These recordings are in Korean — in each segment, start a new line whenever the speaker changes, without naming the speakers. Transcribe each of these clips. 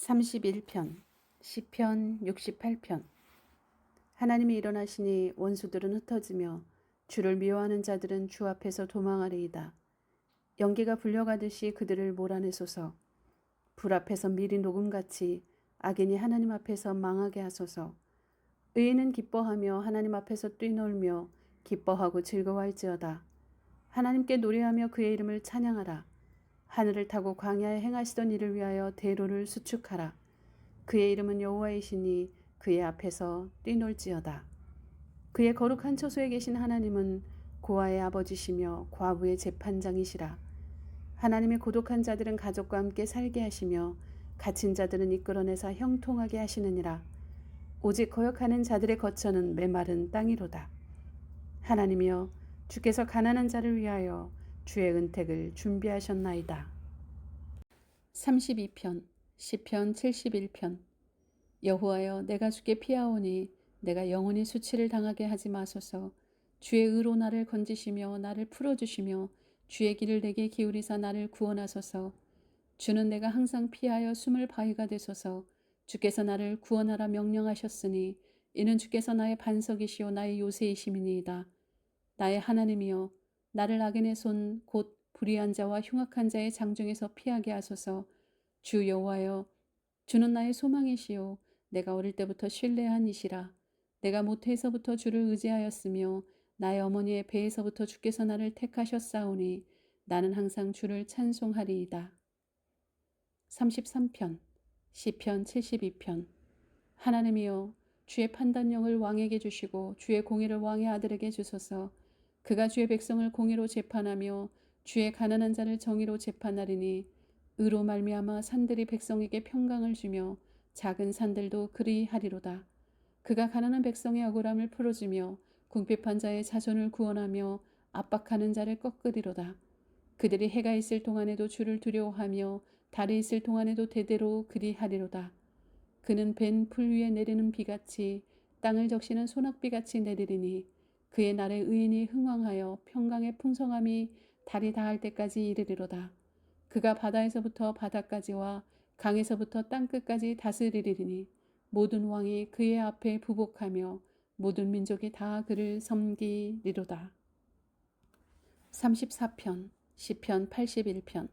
31편 시편 68편 하나님이 일어나시니 원수들은 흩어지며 주를 미워하는 자들은 주 앞에서 도망하리이다. 연기가 불려가듯이 그들을 몰아내소서. 불 앞에서 미리 녹음같이 악인이 하나님 앞에서 망하게 하소서. 의인은 기뻐하며 하나님 앞에서 뛰놀며 기뻐하고 즐거워할지어다. 하나님께 노래하며 그의 이름을 찬양하라. 하늘을 타고 광야에 행하시던 일을 위하여 대로를 수축하라. 그의 이름은 여호와이시니 그의 앞에서 뛰놀지어다. 그의 거룩한 처소에 계신 하나님은 고아의 아버지시며 과부의 재판장이시라. 하나님의 고독한 자들은 가족과 함께 살게 하시며 갇힌 자들은 이끌어내사 형통하게 하시느니라. 오직 거역하는 자들의 거처는 메마른 땅이로다. 하나님이여 주께서 가난한 자를 위하여 주의 은택을 준비하셨나이다. 32편 시편 71편. 여호와여 내가 주께 피하오니 내가 영원히 수치를 당하게 하지 마소서. 주의 의로 나를 건지시며 나를 풀어주시며 주의 길을 내게 기울이사 나를 구원하소서. 주는 내가 항상 피하여 숨을 바위가 되소서. 주께서 나를 구원하라 명령하셨으니 이는 주께서 나의 반석이시요 나의 요새이심이니이다. 나의 하나님이여 나를 악인의 손 곧 불의한 자와 흉악한 자의 장중에서 피하게 하소서. 주 여호와여 주는 나의 소망이시요 내가 어릴 때부터 신뢰한 이시라. 내가 모태에서부터 주를 의지하였으며 나의 어머니의 배에서부터 주께서 나를 택하셨사오니 나는 항상 주를 찬송하리이다. 33편 시편 72편 하나님이여 주의 판단령을 왕에게 주시고 주의 공의를 왕의 아들에게 주소서 그가 주의 백성을 공의로 재판하며 주의 가난한 자를 정의로 재판하리니 의로 말미암아 산들이 백성에게 평강을 주며 작은 산들도 그리하리로다. 그가 가난한 백성의 억울함을 풀어주며 궁핍한 자의 자손을 구원하며 압박하는 자를 꺾으리로다. 그들이 해가 있을 동안에도 주를 두려워하며 달이 있을 동안에도 대대로 그리하리로다. 그는 벤 풀 위에 내리는 비같이 땅을 적시는 소낙비같이 내리리니 그의 날에 의인이 흥왕하여 평강의 풍성함이 달이 닿을 때까지 이르리로다. 그가 바다에서부터 바다까지와 강에서부터 땅끝까지 다스리리니 모든 왕이 그의 앞에 부복하며 모든 민족이 다 그를 섬기리로다. 34편 시편 81편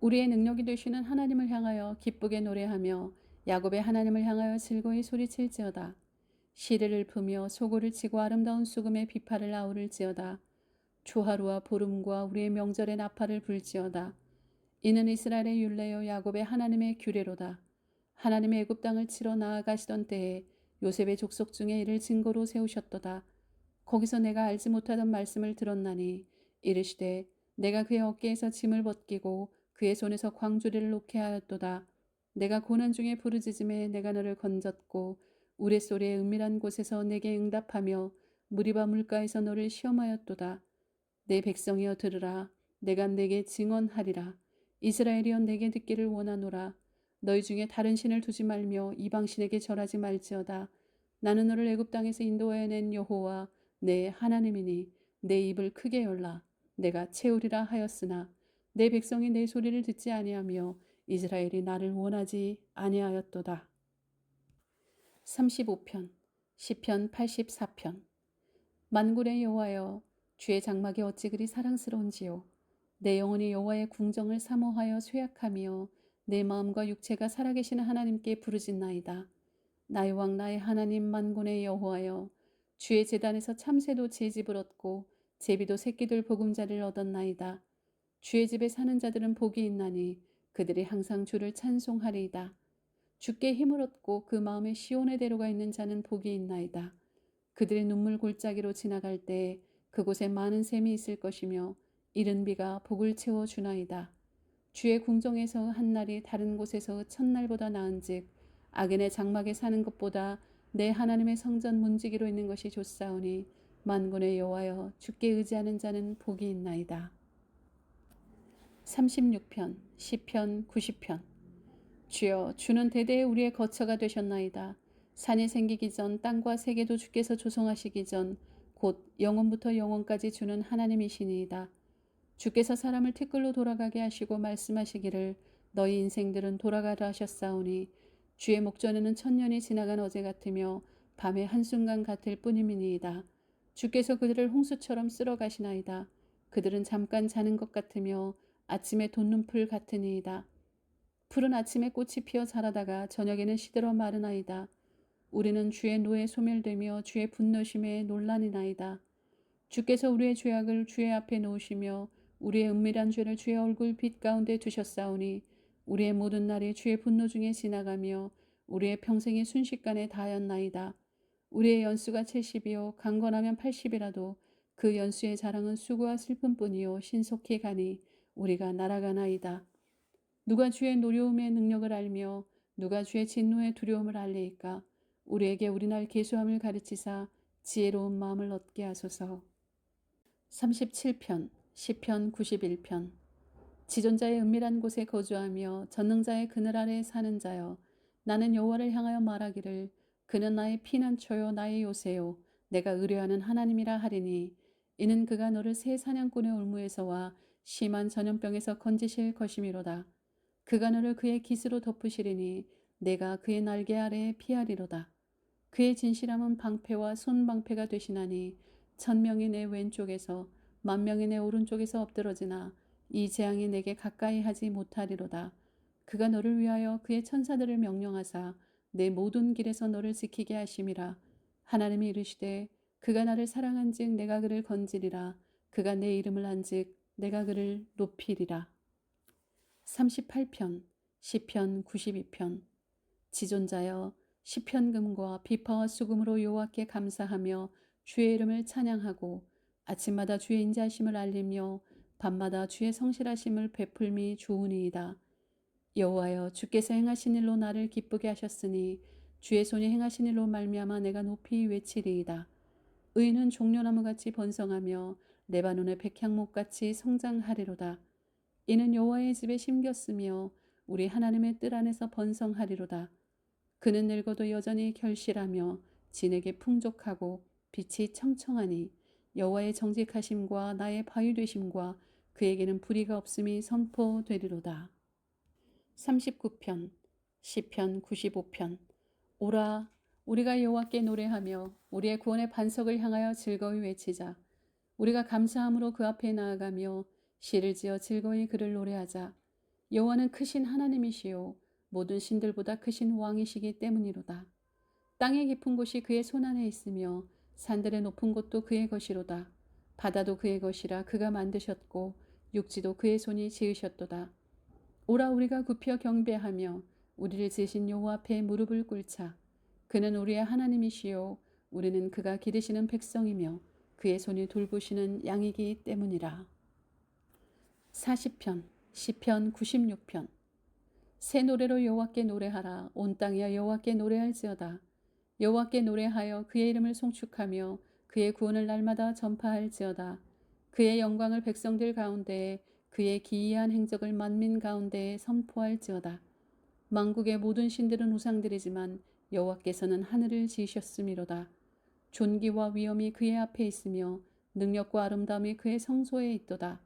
우리의 능력이 되시는 하나님을 향하여 기쁘게 노래하며 야곱의 하나님을 향하여 즐거이 소리칠지어다. 시를 읊으며 소고를 치고 아름다운 수금의 비파를 아우를지어다. 초하루와 보름과 우리의 명절의 나팔을 불지어다. 이는 이스라엘의 율례요 야곱의 하나님의 규례로다. 하나님의 애굽 땅을 치러 나아가시던 때에 요셉의 족속 중에 이를 증거로 세우셨도다. 거기서 내가 알지 못하던 말씀을 들었나니 이르시되 내가 그의 어깨에서 짐을 벗기고 그의 손에서 광주리를 놓게 하였도다. 내가 고난 중에 부르짖음에 내가 너를 건졌고 우레소리의 은밀한 곳에서 내게 응답하며 무리바 물가에서 너를 시험하였도다. 내 백성이여 들으라. 내가 내게 증언하리라. 이스라엘이여 내게 듣기를 원하노라. 너희 중에 다른 신을 두지 말며 이방 신에게 절하지 말지어다. 나는 너를 애굽 땅에서 인도해낸 여호와 내 하나님이니 내 입을 크게 열라. 내가 채우리라 하였으나 내 백성이 내 소리를 듣지 아니하며 이스라엘이 나를 원하지 아니하였도다. 35편 시편 84편. 만군의 여호와여 주의 장막이 어찌 그리 사랑스러운지요? 내 영혼이 여호와의 궁정을 사모하여 쇠약하며 내 마음과 육체가 살아계시는 하나님께 부르짖나이다. 나의 왕 나의 하나님 만군의 여호와여 주의 재단에서 참새도 제 집을 얻고 제비도 새끼들 보금자리를 얻었나이다. 주의 집에 사는 자들은 복이 있나니 그들이 항상 주를 찬송하리이다 주께 힘을 얻고 그 마음에 시온의 대로가 있는 자는 복이 있나이다. 그들의 눈물 골짜기로 지나갈 때 그곳에 많은 샘이 있을 것이며 이른 비가 복을 채워 주나이다. 주의 궁정에서 한 날이 다른 곳에서 첫날보다 나은즉 악인의 장막에 사는 것보다 내 하나님의 성전 문지기로 있는 것이 좋사오니 만군의 여호와여 주께 의지하는 자는 복이 있나이다. 36편 시편 90편 주여 주는 대대에 우리의 거처가 되셨나이다. 산이 생기기 전 땅과 세계도 주께서 조성하시기 전 곧 영원부터 영원까지 주는 하나님이시니이다. 주께서 사람을 티끌로 돌아가게 하시고 말씀하시기를 너희 인생들은 돌아가라 하셨사오니 주의 목전에는 천년이 지나간 어제 같으며 밤의 한순간 같을 뿐임이니이다. 주께서 그들을 홍수처럼 쓸어 가시나이다. 그들은 잠깐 자는 것 같으며 아침에 돋는 풀 같으니이다. 풀은 아침에 꽃이 피어 자라다가 저녁에는 시들어 마르나이다. 우리는 주의 노에 소멸되며 주의 분노심에 논란이나이다. 주께서 우리의 죄악을 주의 앞에 놓으시며 우리의 은밀한 죄를 주의 얼굴 빛 가운데 두셨사오니 우리의 모든 날이 주의 분노 중에 지나가며 우리의 평생이 순식간에 다하였나이다. 우리의 연수가 70이요 강건하면 80이라도 그 연수의 자랑은 수고와 슬픔뿐이요 신속히 가니 우리가 날아가나이다. 누가 주의 노려움의 능력을 알며 누가 주의 진노의 두려움을 알리이까? 우리에게 우리날 계수함을 가르치사 지혜로운 마음을 얻게 하소서. 37편 시편 91편. 지존자의 은밀한 곳에 거주하며 전능자의 그늘 아래 사는 자여 나는 여호와를 향하여 말하기를 그는 나의 피난처요 나의 요새요 내가 의뢰하는 하나님이라 하리니 이는 그가 너를 새 사냥꾼의 올무에서와 심한 전염병에서 건지실 것이미로다 그가 너를 그의 깃으로 덮으시리니 내가 그의 날개 아래에 피하리로다 그의 진실함은 방패와 손방패가 되시나니 천명이 내 왼쪽에서 만명이 내 오른쪽에서 엎드러지나 이 재앙이 내게 가까이 하지 못하리로다. 그가 너를 위하여 그의 천사들을 명령하사 내 모든 길에서 너를 지키게 하심이라. 하나님이 이르시되 그가 나를 사랑한즉 내가 그를 건지리라. 그가 내 이름을 한즉 내가 그를 높이리라. 38편 시편 92편 지존자여 시편금과 비파와 수금으로 여호와께 감사하며 주의 이름을 찬양하고 아침마다 주의 인자심을 알리며 밤마다 주의 성실하심을 베풀미 좋으니이다. 여호와여 주께서 행하신 일로 나를 기쁘게 하셨으니 주의 손이 행하신 일로 말미암아 내가 높이 외치리이다. 의인은 종려나무같이 번성하며 레바논의 백향목같이 성장하리로다. 이는 여호와의 집에 심겼으며 우리 하나님의 뜰 안에서 번성하리로다. 그는 늙어도 여전히 결실하며 진에게 풍족하고 빛이 청청하니 여호와의 정직하심과 나의 바위 되심과 그에게는 불의가 없음이 선포되리로다. 39편 시편 95편 오라 우리가 여호와께 노래하며 우리의 구원의 반석을 향하여 즐거이 외치자 우리가 감사함으로 그 앞에 나아가며 시를 지어 즐거이 그를 노래하자 여호와는 크신 하나님이시요 모든 신들보다 크신 왕이시기 때문이로다. 땅의 깊은 곳이 그의 손 안에 있으며 산들의 높은 곳도 그의 것이로다. 바다도 그의 것이라 그가 만드셨고 육지도 그의 손이 지으셨도다. 오라 우리가 굽혀 경배하며 우리를 지으신 여호와 앞에 무릎을 꿇자. 그는 우리의 하나님이시요 우리는 그가 기르시는 백성이며 그의 손이 돌보시는 양이기 때문이라. 40편 시편 96편. 새 노래로 여호와께 노래하라. 온 땅이여 여호와께 노래할지어다. 여호와께 노래하여 그의 이름을 송축하며 그의 구원을 날마다 전파할지어다. 그의 영광을 백성들 가운데에 그의 기이한 행적을 만민 가운데에 선포할지어다. 만국의 모든 신들은 우상들이지만 여호와께서는 하늘을 지으셨음이로다. 존귀와 위엄이 그의 앞에 있으며 능력과 아름다움이 그의 성소에 있도다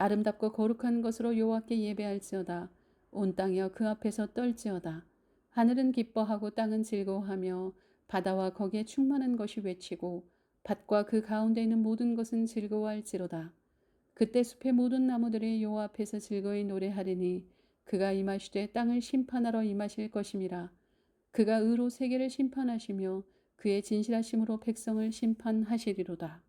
아름답고 거룩한 것으로 여호와께 예배할지어다 온 땅이여 그 앞에서 떨지어다. 하늘은 기뻐하고 땅은 즐거워하며 바다와 거기에 충만한 것이 외치고 밭과 그 가운데 있는 모든 것은 즐거워할지로다. 그때 숲의 모든 나무들이 여호와 앞에서 즐거이 노래하리니 그가 임하시되 땅을 심판하러 임하실 것임이라. 그가 의로 세계를 심판하시며 그의 진실하심으로 백성을 심판하시리로다.